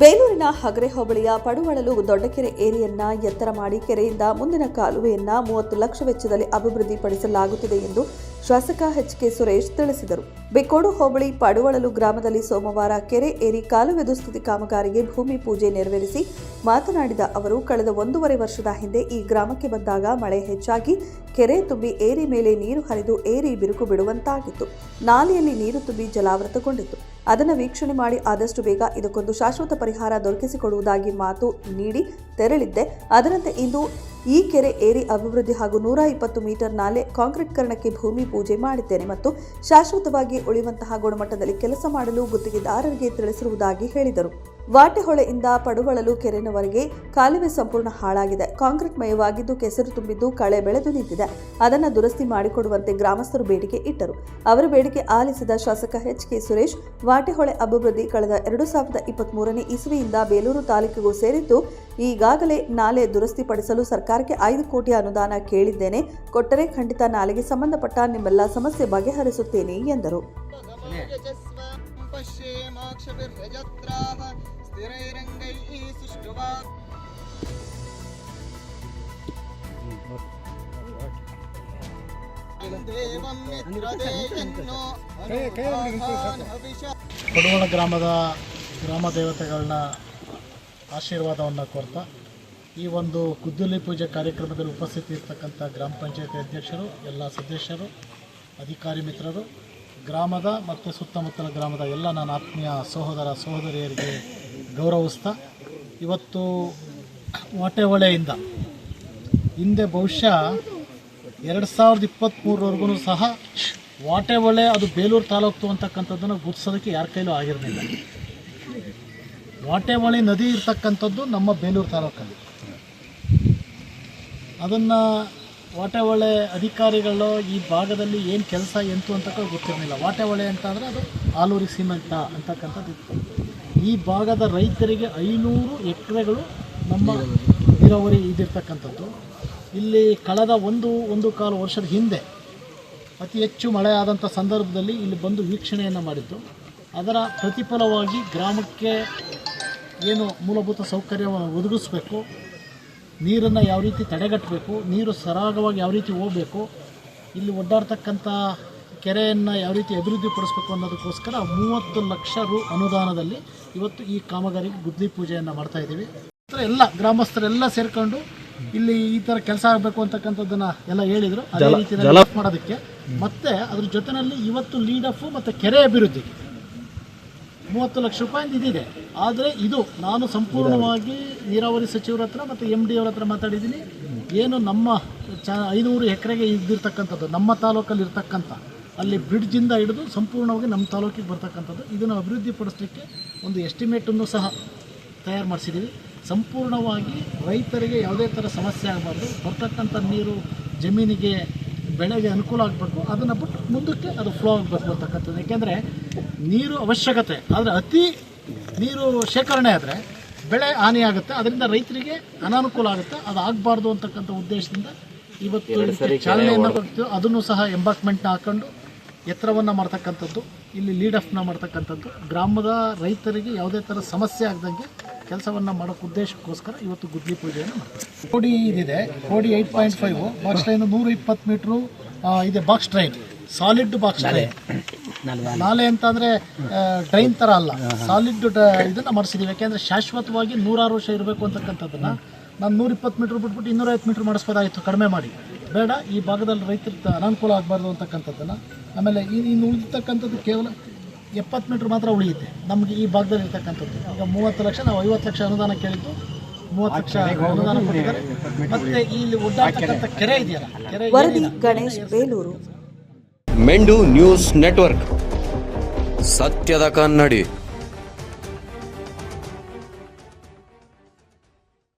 ಬೇಲೂರಿನ ಹಗರೆ ಹೋಬಳಿಯ ಪಡುವಳಲು ದೊಡ್ಡಕೆರೆ ಏರಿಯನ್ನ ಎತ್ತರ ಮಾಡಿ ಕೆರೆಯಿಂದ ಮುಂದಿನ ಕಾಲುವೆಯನ್ನ ಮೂವತ್ತು ಲಕ್ಷ ವೆಚ್ಚದಲ್ಲಿ ಅಭಿವೃದ್ಧಿಪಡಿಸಲಾಗುತ್ತಿದೆ ಎಂದು ಶಾಸಕ ಎಚ್ ಕೆ ಸುರೇಶ್ ತಿಳಿಸಿದರು. ಬೆಕ್ಕೋಡು ಹೋಬಳಿ ಪಡುವಳಲು ಗ್ರಾಮದಲ್ಲಿ ಸೋಮವಾರ ಕೆರೆ ಏರಿ ಕಾಲುವೆ ದುಸ್ಥಿತಿ ಕಾಮಗಾರಿಗೆ ಭೂಮಿ ಪೂಜೆ ನೆರವೇರಿಸಿ ಮಾತನಾಡಿದ ಅವರು, ಕಳೆದ ಒಂದೂವರೆ ವರ್ಷದ ಹಿಂದೆ ಈ ಗ್ರಾಮಕ್ಕೆ ಬಂದಾಗ ಮಳೆ ಹೆಚ್ಚಾಗಿ ಕೆರೆ ತುಂಬಿ ಏರಿ ಮೇಲೆ ನೀರು ಹರಿದು ಏರಿ ಬಿರುಕು ಬಿಡುವಂತಾಗಿತ್ತು. ನಾಲೆಯಲ್ಲಿ ನೀರು ತುಂಬಿ ಜಲಾವೃತಗೊಂಡಿತ್ತು. ಅದನ್ನು ವೀಕ್ಷಣೆ ಮಾಡಿ ಆದಷ್ಟು ಬೇಗ ಇದಕ್ಕೊಂದು ಶಾಶ್ವತ ಪರಿಹಾರ ದೊರಕಿಸಿಕೊಡುವುದಾಗಿ ಮಾತು ನೀಡಿ ತೆರಳಿದ್ದೆ. ಅದರಂತೆ ಇಂದು ಈ ಕೆರೆ ಏರಿ ಅಭಿವೃದ್ಧಿ ಹಾಗೂ ನೂರ ಇಪ್ಪತ್ತು ಮೀಟರ್ ನಾಲೆ ಕಾಂಕ್ರೀಟ್ಕರಣಕ್ಕೆ ಭೂಮಿ ಪೂಜೆ ಮಾಡಿದ್ದೇನೆ ಮತ್ತು ಶಾಶ್ವತವಾಗಿ ಉಳಿಯುವಂತಹ ಗುಣಮಟ್ಟದಲ್ಲಿ ಕೆಲಸ ಮಾಡಲು ಗುತ್ತಿಗೆದಾರರಿಗೆ ತಿಳಿಸಿರುವುದಾಗಿ ಹೇಳಿದರು. ವಾಟೆಹೊಳೆಯಿಂದ ಪಡುವಳಲು ಕೆರೆನವರೆಗೆ ಕಾಲುವೆ ಸಂಪೂರ್ಣ ಹಾಳಾಗಿದೆ. ಕಾಂಕ್ರೀಟ್ ಮಯವಾಗಿದ್ದು ಕೆಸರು ತುಂಬಿದ್ದು ಕಳೆ ಬೆಳೆದು ನಿಂತಿದೆ. ಅದನ್ನು ದುರಸ್ತಿ ಮಾಡಿಕೊಡುವಂತೆ ಗ್ರಾಮಸ್ಥರು ಬೇಡಿಕೆ ಇಟ್ಟರು. ಅವರ ಬೇಡಿಕೆ ಆಲಿಸಿದ ಶಾಸಕ ಎಚ್ ಕೆ ಸುರೇಶ್, ವಾಟೆಹೊಳೆ ಅಭಿವೃದ್ಧಿ ಕಳೆದ ಎರಡು ಸಾವಿರದ ಇಪ್ಪತ್ತ್ ಮೂರನೇ ಇಸವಿಯಿಂದ ಬೇಲೂರು ತಾಲೂಕಿಗೂ ಸೇರಿದ್ದು, ಈಗಾಗಲೇ ನಾಲೆ ದುರಸ್ತಿಪಡಿಸಲು ಸರ್ಕಾರಕ್ಕೆ ಐದು ಕೋಟಿ ಅನುದಾನ ಕೇಳಿದ್ದೇನೆ. ಕೊಟ್ಟರೆ ಖಂಡಿತ ನಾಲೆಗೆ ಸಂಬಂಧಪಟ್ಟ ನಿಮ್ಮೆಲ್ಲ ಸಮಸ್ಯೆ ಬಗೆಹರಿಸುತ್ತೇನೆ ಎಂದರು. पश्येमाक्षभिर्यजत्राः स्थिरैरङ्गैः सुष्ठुवा देवं मित्रदेयन्नो अनुभावान् हविषा ಪಡುವಣ ಗ್ರಾಮದ ಗ್ರಾಮ ದೇವತೆಗಳನ್ನ ಆಶೀರ್ವಾದವನ್ನು ಕೋರ್ತಾ ಈ ಒಂದು ಗುದ್ದಲಿ ಪೂಜೆ ಕಾರ್ಯಕ್ರಮದಲ್ಲಿ ಉಪಸ್ಥಿತಿ ಇರ್ತಕ್ಕಂಥ ಗ್ರಾಮ ಪಂಚಾಯತಿ ಅಧ್ಯಕ್ಷರು ಎಲ್ಲ ಸದಸ್ಯರು ಅಧಿಕಾರಿ ಮಿತ್ರರು ಗ್ರಾಮದ ಮತ್ತು ಸುತ್ತಮುತ್ತಲ ಗ್ರಾಮದ ಎಲ್ಲ ನನ್ನ ಆತ್ಮೀಯ ಸಹೋದರ ಸಹೋದರಿಯರಿಗೆ ಗೌರವಿಸ್ತಾ, ಇವತ್ತು ವಾಟೆಹೊಳೆಯಿಂದ ಹಿಂದೆ ಬಹುಶಃ ಎರಡು ಸಾವಿರದ ಇಪ್ಪತ್ತ್ಮೂರವರೆಗೂ ಸಹ ವಾಟೆಹೊಳೆ ಅದು ಬೇಲೂರು ತಾಲೂಕು ಅಂತಕ್ಕಂಥದ್ದನ್ನು ಗುರ್ತಿಸೋದಕ್ಕೆ ಯಾರ ಕೈಲೂ ಆಗಿರಲಿಲ್ಲ. ವಾಟೆಹೊಳೆ ನದಿ ಇರ್ತಕ್ಕಂಥದ್ದು ನಮ್ಮ ಬೇಲೂರು ತಾಲೂಕಲ್ಲಿ. ಅದನ್ನು ವಾಟೆಹೊಳೆ ಅಧಿಕಾರಿಗಳು ಈ ಭಾಗದಲ್ಲಿ ಏನು ಕೆಲಸ, ಎಂತು ಅಂತ ಗೊತ್ತಿರಲಿಲ್ಲ. ವಾಟೆಹೊಳೆ ಅಂತ ಅಂದರೆ ಅದು ಆಲೂರಿ ಸಿಮೆಂಟ ಅಂತಕ್ಕಂಥದ್ದು. ಇತ್ತು ಈ ಭಾಗದ ರೈತರಿಗೆ ಐನೂರು ಎಕರೆಗಳು ನಮ್ಮ ನೀರಾವರಿ ಇದಿರ್ತಕ್ಕಂಥದ್ದು. ಇಲ್ಲಿ ಕಳೆದ ಒಂದು ಒಂದು ಕಾಲು ವರ್ಷದ ಹಿಂದೆ ಅತಿ ಹೆಚ್ಚು ಮಳೆ ಆದಂಥ ಸಂದರ್ಭದಲ್ಲಿ ಇಲ್ಲಿ ಬಂದು ವೀಕ್ಷಣೆಯನ್ನು ಮಾಡಿದ್ದು. ಅದರ ಪ್ರತಿಫಲವಾಗಿ ಗ್ರಾಮಕ್ಕೆ ಏನು ಮೂಲಭೂತ ಸೌಕರ್ಯವನ್ನು ಒದಗಿಸ್ಬೇಕು ನೀರನ್ನು ಯಾವ ರೀತಿ ತಡೆಗಟ್ಟಬೇಕು ನೀರು ಸರಾಗವಾಗಿ ಯಾವ ರೀತಿ ಹೋಗಬೇಕು ಇಲ್ಲಿ ಒಡ್ಡಾಡ್ತಕ್ಕಂಥ ಕೆರೆಯನ್ನು ಯಾವ ರೀತಿ ಅಭಿವೃದ್ಧಿಪಡಿಸ್ಬೇಕು ಅನ್ನೋದಕ್ಕೋಸ್ಕರ ಮೂವತ್ತು ಲಕ್ಷ ರು ಅನುದಾನದಲ್ಲಿ ಇವತ್ತು ಈ ಕಾಮಗಾರಿಗೆ ಗುದ್ಲಿ ಪೂಜೆಯನ್ನು ಮಾಡ್ತಾ ಇದ್ದೀವಿ. ನಂತರ ಎಲ್ಲ ಗ್ರಾಮಸ್ಥರೆಲ್ಲ ಸೇರಿಕೊಂಡು ಇಲ್ಲಿ ಈ ಥರ ಕೆಲಸ ಆಗಬೇಕು ಅಂತಕ್ಕಂಥದ್ದನ್ನು ಎಲ್ಲ ಹೇಳಿದರು. ಅದೇ ರೀತಿ ಮಾಡೋದಕ್ಕೆ. ಮತ್ತೆ ಅದ್ರ ಜೊತೆಯಲ್ಲಿ ಇವತ್ತು ಲೀಡ್ ಅಪ್ ಮತ್ತು ಕೆರೆ ಅಭಿವೃದ್ಧಿ ಮೂವತ್ತು ಲಕ್ಷ ರೂಪಾಯಿ ಇದಿದೆ ಆದರೆ ಇದು ನಾನು ಸಂಪೂರ್ಣವಾಗಿ ನೀರಾವರಿ ಸಚಿವರ ಹತ್ರ ಮತ್ತು ಎಂ ಡಿ ಅವ್ರ ಹತ್ರ ಮಾತಾಡಿದ್ದೀನಿ. ಏನು ನಮ್ಮ ಚ ಐನೂರು ಎಕರೆಗೆ ಇದ್ದಿರ್ತಕ್ಕಂಥದ್ದು, ನಮ್ಮ ತಾಲೂಕಲ್ಲಿ ಇರ್ತಕ್ಕಂಥ, ಅಲ್ಲಿ ಬ್ರಿಡ್ಜಿಂದ ಹಿಡಿದು ಸಂಪೂರ್ಣವಾಗಿ ನಮ್ಮ ತಾಲೂಕಿಗೆ ಬರ್ತಕ್ಕಂಥದ್ದು, ಇದನ್ನು ಅಭಿವೃದ್ಧಿಪಡಿಸಲಿಕ್ಕೆ ಒಂದು ಎಸ್ಟಿಮೇಟನ್ನು ಸಹ ತಯಾರು ಮಾಡಿಸಿದ್ದೀವಿ. ಸಂಪೂರ್ಣವಾಗಿ ರೈತರಿಗೆ ಯಾವುದೇ ಥರ ಸಮಸ್ಯೆ ಆಗಬಾರ್ದು. ಬರ್ತಕ್ಕಂಥ ನೀರು ಜಮೀನಿಗೆ ಬೆಳೆಗೆ ಅನುಕೂಲ ಆಗಬೇಕು. ಅದನ್ನು ಬಿಟ್ಟು ಮುಂದಕ್ಕೆ ಅದು ಫ್ಲೋ ಆಗಬೇಕು ಅಂತಕ್ಕಂಥದ್ದು. ಏಕೆಂದರೆ ನೀರು ಅವಶ್ಯಕತೆ. ಆದರೆ ಅತಿ ನೀರು ಶೇಖರಣೆ ಆದರೆ ಬೆಳೆ ಹಾನಿಯಾಗುತ್ತೆ ಅದರಿಂದ ರೈತರಿಗೆ ಅನಾನುಕೂಲ ಆಗುತ್ತೆ. ಅದು ಆಗಬಾರ್ದು ಅಂತಕ್ಕಂಥ ಉದ್ದೇಶದಿಂದ ಇವತ್ತು ಚಾಲನೆಯನ್ನು ಕೊಡ್ತೀವಿ. ಅದನ್ನು ಸಹ ಎಂಬಾಕ್ಮೆಂಟ್ನ ಹಾಕೊಂಡು ಎತ್ತರವನ್ನು ಮಾಡ್ತಕ್ಕಂಥದ್ದು. ಇಲ್ಲಿ ಲೀಡ್ ಆಫ್ನ ಮಾಡ್ತಕ್ಕಂಥದ್ದು. ಗ್ರಾಮದ ರೈತರಿಗೆ ಯಾವುದೇ ಥರ ಸಮಸ್ಯೆ ಆಗದಂಗೆ ಕೆಲಸವನ್ನು ಮಾಡೋಕ್ಕೆ ಉದ್ದೇಶಕ್ಕೋಸ್ಕರ ಇವತ್ತು ಗುದ್ಲಿ ಪೂಜೆಯನ್ನು ಮಾಡ್ತಾರೆ ಕೋಡಿ ಇದಿದೆ ಕೋಡಿ eight point five box train ನೂರ ಇಪ್ಪತ್ತು ಮೀಟ್ರು ಇದೆ box train solid box train ನಾಲೆ. ಅಂತಂದ್ರೆ ಟ್ರೈನ್ ತರ ಅಲ್ಲ. ಸಾಲಿಡ್ ಇದನ್ನ ಮಾಡಿಸಿದೀವಿ. ಯಾಕೆಂದ್ರೆ ಶಾಶ್ವತವಾಗಿ ನೂರಾರು ವರ್ಷ ಇರಬೇಕು ಅಂತಕ್ಕಂಥದ್ದನ್ನ ನಾನು ನೂರ ಇಪ್ಪತ್ತು ಮೀಟರ್ ಬಿಟ್ಬಿಟ್ಟು ಇನ್ನೂರೈವತ್ತು ಮೀಟರ್ ಮಾಡಿಸ್ಬೋದಾಗಿತ್ತು ಕಡಿಮೆ ಮಾಡಿ. ಬೇಡ ಈ ಭಾಗದಲ್ಲಿ ರೈತರಿಗೆ ಅನಾನುಕೂಲ ಆಗಬಾರ್ದು ಅಂತಕ್ಕಂಥದ್ದನ್ನು. ಆಮೇಲೆ ಇನ್ನು ಉಳಿದಿರ್ತಕ್ಕಂಥದ್ದು ಕೇವಲ ಎಪ್ಪತ್ತು ಮೀಟ್ರ್ ಮಾತ್ರ ಉಳಿಯುತ್ತೆ. ನಮಗೆ ಈ ಭಾಗದಲ್ಲಿ ಇರ್ತಕ್ಕಂಥದ್ದು. ಈಗ ಮೂವತ್ತು ಲಕ್ಷ ನಾವು ಐವತ್ತು ಲಕ್ಷ ಅನುದಾನ ಕೇಳಿದ್ದು. ಮೂವತ್ತು ಲಕ್ಷ ಅನುದಾನ ಕೊಟ್ಟಿದ್ದಾರೆ. ಮತ್ತೆ ಇಲ್ಲಿ ಒಡ್ಡಾಡ್ತಕ್ಕಂಥ ಕೆರೆ ಇದೆಯಲ್ಲ ಕೆರೆ ವರದಿ ಗಣೇಶ್ ಬೇಲೂರು. ಮೆಂಡು ನ್ಯೂಸ್ ನೆಟ್ವರ್ಕ್. ಸತ್ಯದ ಕನ್ನಡಿ.